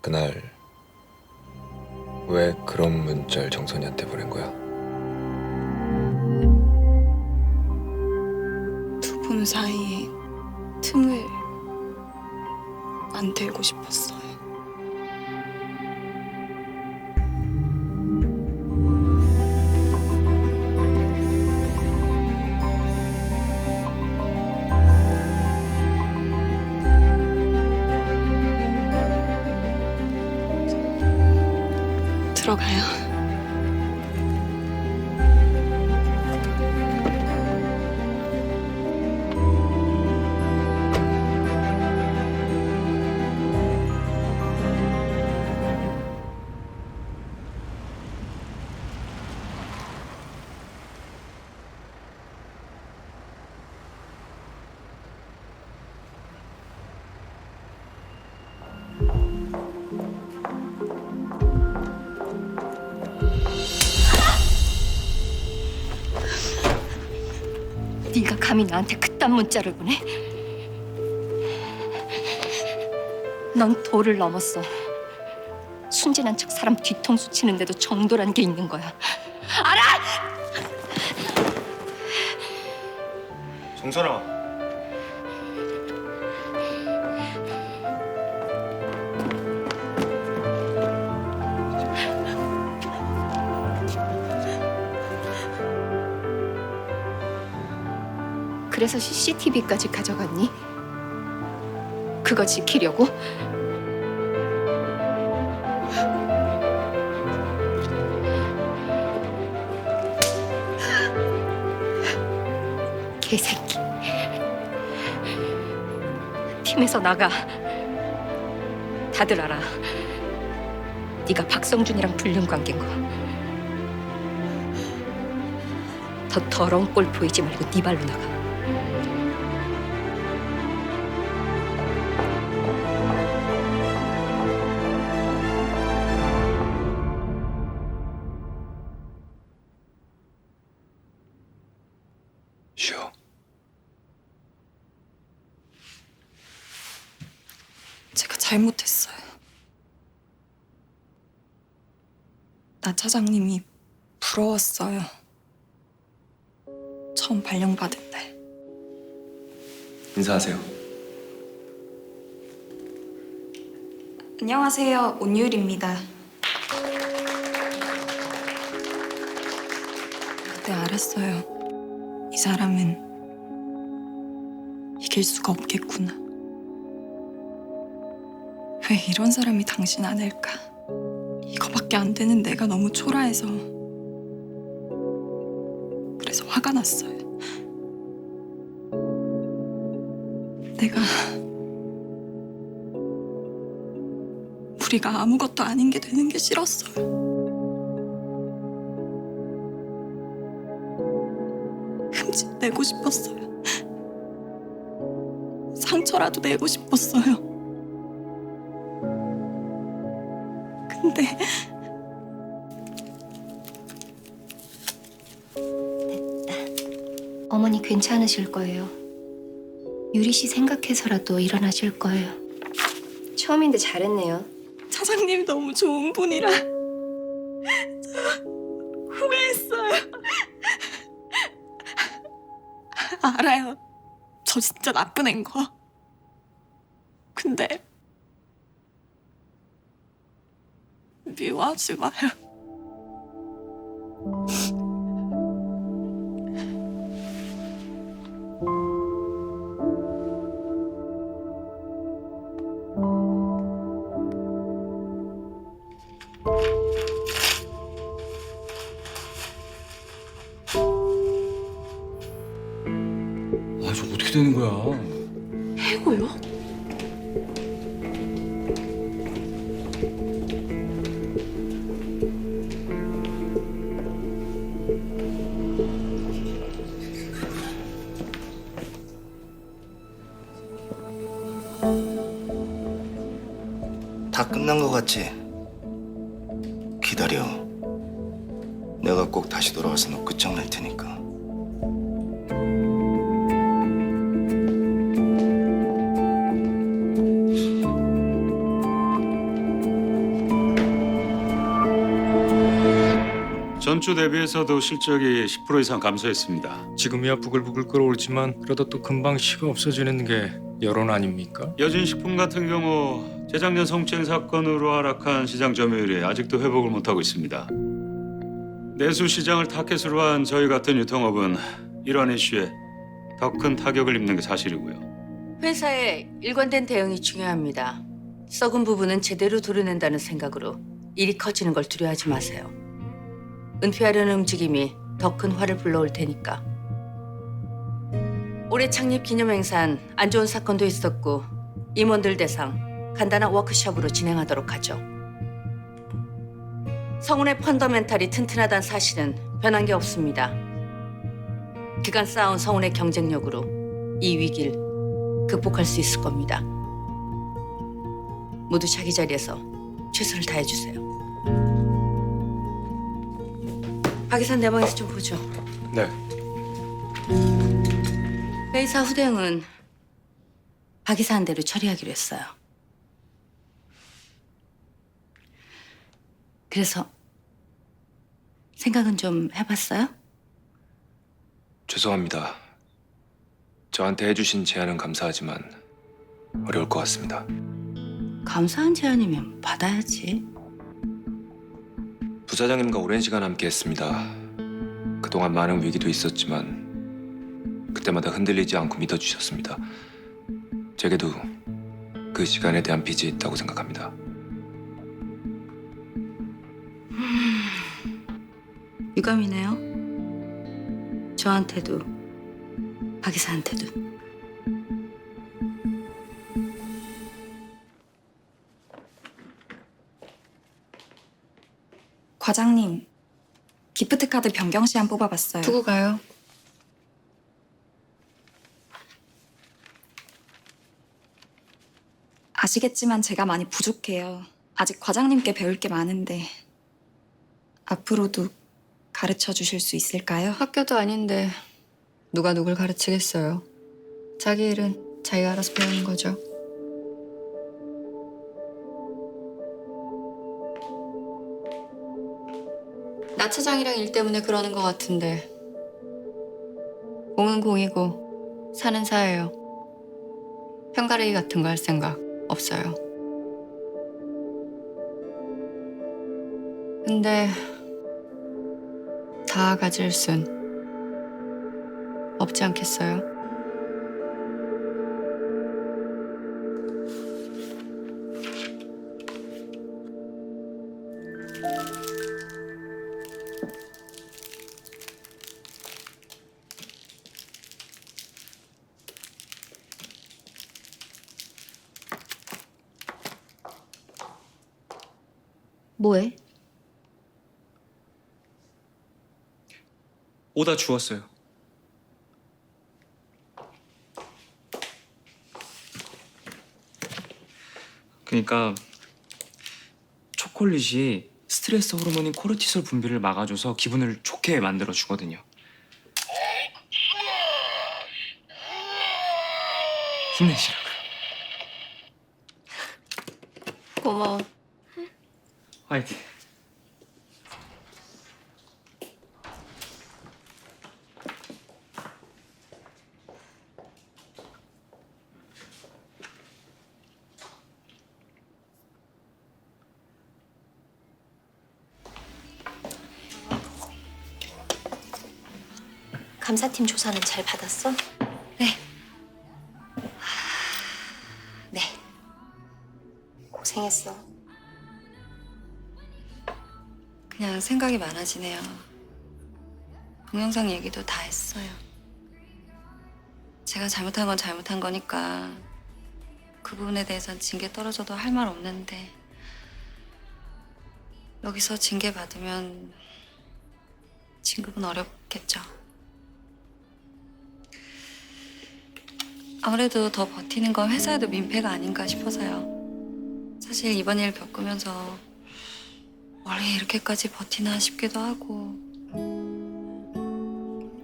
그날 왜 그런 문자를 정선이한테 보낸 거야? 두 분 사이에 틈을 만들고 싶었어 네가 감히 나한테 그딴 문자를 보내? 넌 도를 넘었어. 순진한 척 사람 뒤통수 치는데도 정도란 게 있는 거야. 알아? 정선아. 그래서 CCTV까지 가져갔니? 그거 지키려고? 개새끼. 팀에서 나가. 다들 알아. 네가 박성준이랑 불륜 관계인 거. 더 더러운 꼴 보이지 말고 네 발로 나가. 잘못했어요. 나 차장님이 부러웠어요. 처음 발령받은 날. 인사하세요. 안녕하세요. 온유일입니다. 그때 알았어요. 이 사람은 이길 수가 없겠구나. 왜 이런 사람이 당신 아닐까? 이거밖에 안 되는 내가 너무 초라해서 그래서 화가 났어요. 내가 우리가 아무것도 아닌 게 되는 게 싫었어요. 흠집 내고 싶었어요. 상처라도 내고 싶었어요. 근데 어머니 괜찮으실 거예요. 유리 씨 생각해서라도 일어나실 거예요. 처음인데 잘했네요. 차장님 너무 좋은 분이라 후회했어요. 알아요. 저 진짜 나쁜 앤 거. 근데 미워하지 마요. 아, 끝난 것 같지? 기다려. 내가 꼭 다시 돌아와서 너 끝장낼 테니까. 전주 대비해서도 실적이 10% 이상 감소했습니다. 지금이야 부글부글 끓어오르지만 그러다 또 금방 시가 없어지는 게 여론 아닙니까? 여진식품 같은 경우 재작년 성추행 사건으로 하락한 시장 점유율이 아직도 회복을 못하고 있습니다. 내수 시장을 타켓으로 한 저희 같은 유통업은 이러한 이슈에 더 큰 타격을 입는 게 사실이고요. 회사의 일관된 대응이 중요합니다. 썩은 부분은 제대로 도려낸다는 생각으로 일이 커지는 걸 두려워하지 마세요. 은폐하려는 움직임이 더 큰 화를 불러올 테니까. 올해 창립 기념 행사는 안 좋은 사건도 있었고 임원들 대상 간단한 워크숍으로 진행하도록 하죠. 성운의 펀더멘탈이 튼튼하다는 사실은 변한 게 없습니다. 그간 쌓아온 성운의 경쟁력으로 이 위기를 극복할 수 있을 겁니다. 모두 자기 자리에서 최선을 다해 주세요. 박이산 내 방에서 좀 보죠. 네. 회의사 후대응은 박 이사 한 대로 처리하기로 했어요. 그래서 생각은 좀 해봤어요? 죄송합니다. 저한테 해주신 제안은 감사하지만 어려울 것 같습니다. 감사한 제안이면 받아야지. 부사장님과 오랜 시간 함께했습니다. 그동안 많은 위기도 있었지만 그때마다 흔들리지 않고 믿어주셨습니다. 제게도 그 시간에 대한 빚이 있다고 생각합니다. 유감이네요. 저한테도 박이사한테도. 과장님, 기프트 카드 변경 시한 뽑아봤어요. 두고 가요. 아시겠지만 제가 많이 부족해요. 아직 과장님께 배울 게 많은데 앞으로도 가르쳐 주실 수 있을까요? 학교도 아닌데 누가 누굴 가르치겠어요. 자기 일은 자기가 알아서 배우는 거죠. 나 차장이랑 일 때문에 그러는 것 같은데 공은 공이고 사는 사예요. 편가르기 같은 거 할 생각 없어요. 근데 다 가질 순 없지 않겠어요? 오다 주웠어요. 그러니까 초콜릿이 스트레스 호르몬인 코르티솔 분비를 막아줘서 기분을 좋게 만들어 주거든요. 힘내시라고요. 고마워. 화이팅. 감사팀 조사는 잘 받았어? 네. 네. 고생했어. 그냥 생각이 많아지네요. 동영상 얘기도 다 했어요. 제가 잘못한 건 잘못한 거니까 그 부분에 대해선 징계 떨어져도 할 말 없는데 여기서 징계 받으면 진급은 어렵겠죠. 아무래도 더 버티는 건 회사에도 민폐가 아닌가 싶어서요. 사실 이번 일 겪으면서 원래 이렇게까지 버티나 싶기도 하고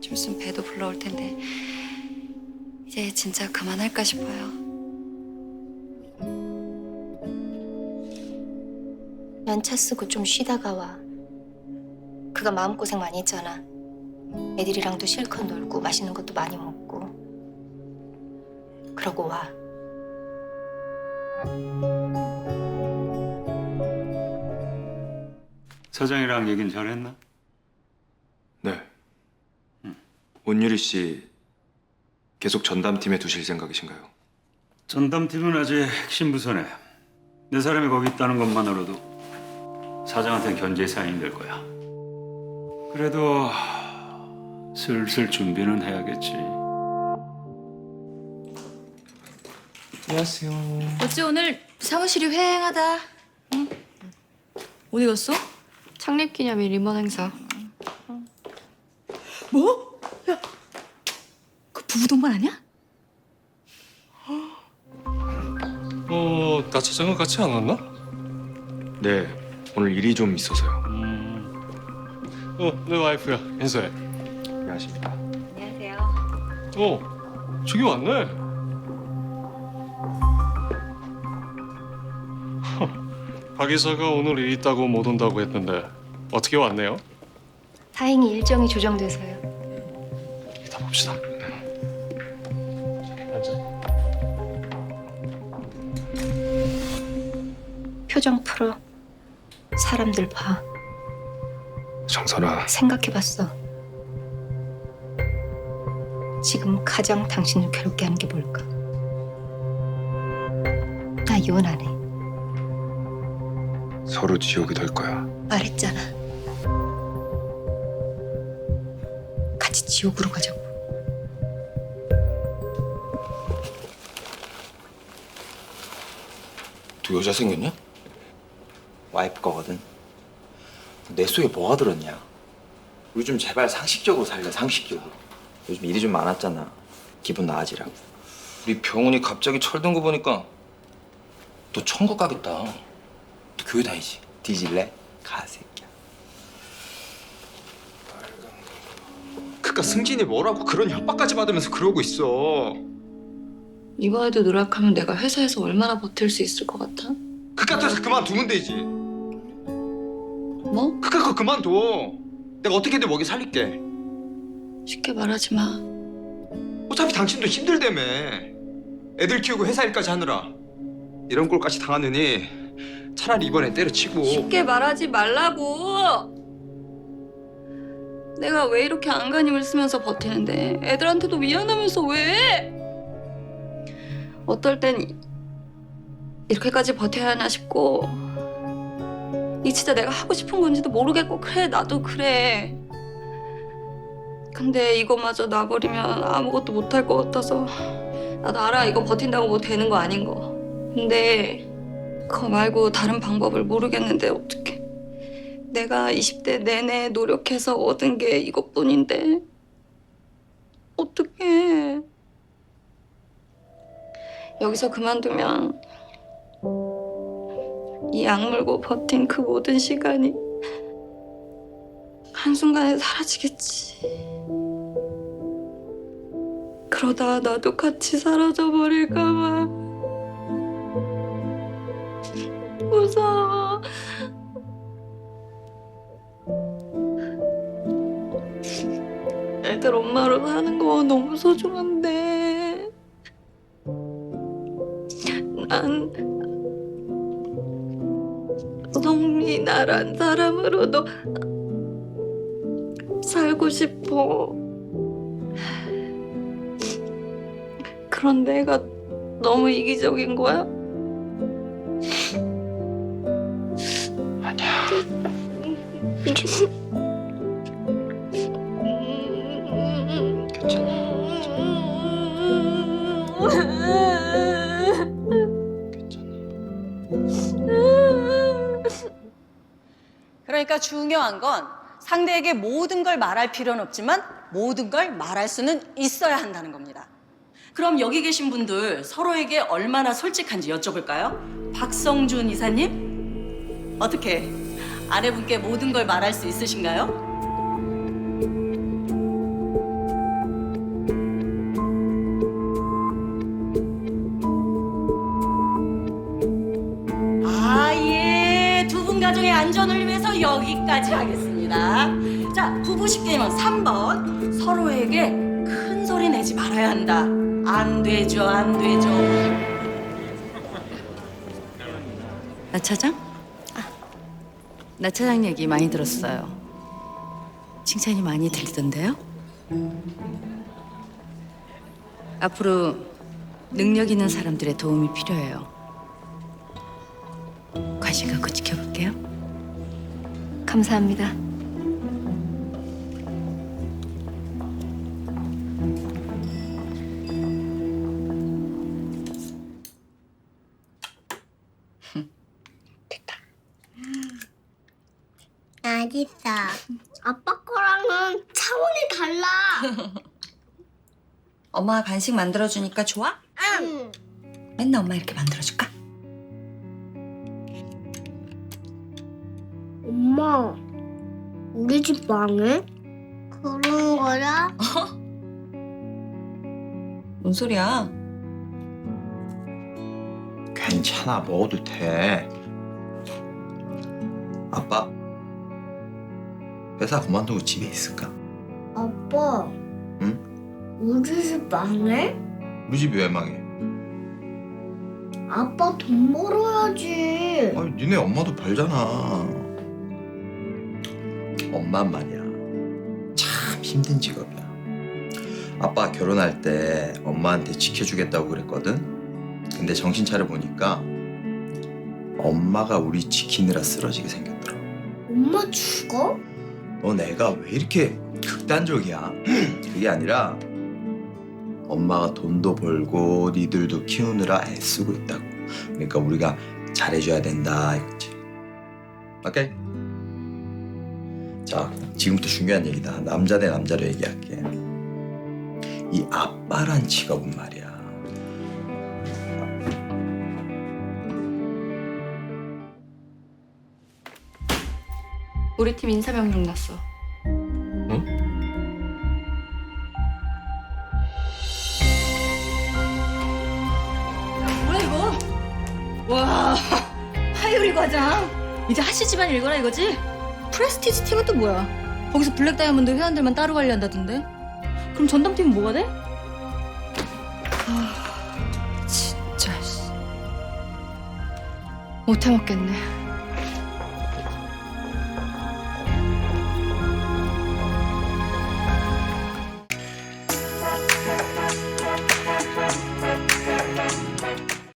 좀 있으면 배도 불러올 텐데 이제 진짜 그만할까 싶어요. 연차 쓰고 좀 쉬다가 와. 그가 마음고생 많이 했잖아. 애들이랑도 실컷 놀고 맛있는 것도 많이 먹고. 그러고 와. 사장이랑 얘긴 잘했나? 네. 온유리 씨 계속 전담팀에 두실 생각이신가요? 전담팀은 아직 핵심 부서네. 내 사람이 거기 있다는 것만으로도 사장한테는 견제 사인이 될 거야. 그래도 슬슬 준비는 해야겠지. 안녕하세요. 어째 오늘 사무실이 휑하다. 응? 어디 갔어? 창립 기념일 임원 행사. 뭐? 야, 그 부부 동반 아니야? 어, 나 차장은 같이 안 왔나? 네. 오늘 일이 좀 있어서요. 어, 내 와이프야. 인사해. 안녕하십니까. 안녕하세요. 어, 저기 왔네. 박 이사가 오늘 일 있다고 못 온다고 했는데 어떻게 왔네요? 다행히 일정이 조정돼서요. 이따 봅시다. 앉아. 표정 풀어. 사람들 봐. 정선아, 생각해봤어. 지금 가장 당신을 괴롭게 하는 게 뭘까? 나 이혼 안 해. 서로 지옥이 될 거야. 말했잖아. 같이 지옥으로 가자고. 너 여자 생겼냐? 와이프 거거든. 내 속에 뭐가 들었냐? 우리 좀 제발 상식적으로 살려 상식적으로. 요즘 일이 좀 많았잖아. 기분 나아지라고. 우리 병원이 갑자기 철든 거 보니까 너 천국 가겠다. 너 교회 다니지? 뒤질래? 가 새끼야. 그깟 승진이 뭐라고 그런 협박까지 받으면서 그러고 있어. 이번에도 노력하면 내가 회사에서 얼마나 버틸 수 있을 것 같아? 그깟 회사 그만두면 되지. 뭐? 그깟 거 그만둬. 내가 어떻게든 먹이 살릴게. 쉽게 말하지 마. 어차피 당신도 힘들다며. 애들 키우고 회사 일까지 하느라. 이런 꼴까지 당하느니 차라리 이번에 때려치고. 쉽게 말하지 말라고. 내가 왜 이렇게 안간힘을 쓰면서 버티는데 애들한테도 미안하면서 왜? 어떨 땐 이렇게까지 버텨야 하나 싶고 이 진짜 내가 하고 싶은 건지도 모르겠고 그래 나도 그래 근데 이거마저 놔버리면 아무것도 못할 것 같아서 나도 알아 이거 버틴다고 뭐 되는 거 아닌 거 근데 그거 말고 다른 방법을 모르겠는데 어떡해. 내가 20대 내내 노력해서 얻은 게 이것뿐인데 어떡해. 여기서 그만두면 이 악물고 버틴 그 모든 시간이 한순간에 사라지겠지. 그러다 나도 같이 사라져 버릴까 봐 무서워. 애들 엄마로 사는 거 너무 소중한데. 난 성미 나란 사람으로도 살고 싶어. 그런 내가 너무 이기적인 거야? 그러니까 중요한 건 상대에게 모든 걸 말할 필요는 없지만 모든 걸 말할 수는 있어야 한다는 겁니다. 그럼 여기 계신 분들 서로에게 얼마나 솔직한지 여쭤볼까요? 박성준 이사님? 어떻게 아내분께 모든 걸 말할 수 있으신가요? 아, 예. 두 분 가정의 안전을 위해서 여기까지 하겠습니다. 자, 부부 식 게임은 3번. 서로에게 큰 소리 내지 말아야 한다. 안 되죠, 안 되죠. 나 차장? 나 차장 얘기 많이 들었어요. 칭찬이 많이 들리던데요? 앞으로 능력 있는 사람들의 도움이 필요해요. 관심 갖고 지켜볼게요. 감사합니다. 맛있어. 아빠 거랑은 차원이 달라. 엄마가 간식 만들어주니까 좋아? 응. 맨날 엄마 이렇게 만들어줄까? 엄마, 우리 집 망해? 그런 거야? 뭔 소리야? 괜찮아 먹어도 돼. 아빠 회사 그만두고 집에 있을까? 아빠. 응? 우리 집 망해? 우리 집이 왜 망해? 아빠 돈 벌어야지. 아니 니네 엄마도 벌잖아. 엄마 말이야. 참 힘든 직업이야. 아빠 결혼할 때 엄마한테 지켜주겠다고 그랬거든. 근데 정신 차려 보니까 엄마가 우리 지키느라 쓰러지게 생겼더라. 엄마 죽어? 너 내가 왜 이렇게 극단적이야? 그게 아니라 엄마가 돈도 벌고 니들도 키우느라 애쓰고 있다고. 그러니까 우리가 잘해줘야 된다 이거지. 오케이? 자, 지금부터 중요한 얘기다. 남자 대 남자로 얘기할게. 이 아빠란 직업은 말이야. 우리 팀 인사명령 났어. 뭐야 이거? 와, 하이오리 과장. 이제 하시 집안 일거라 이거지? 프레스티지 팀은 또 뭐야? 거기서 블랙 다이아몬드 회원들만 따로 관리한다던데? 그럼 전담 팀은 뭐가 돼? 진짜 씨. 못 해 먹겠네.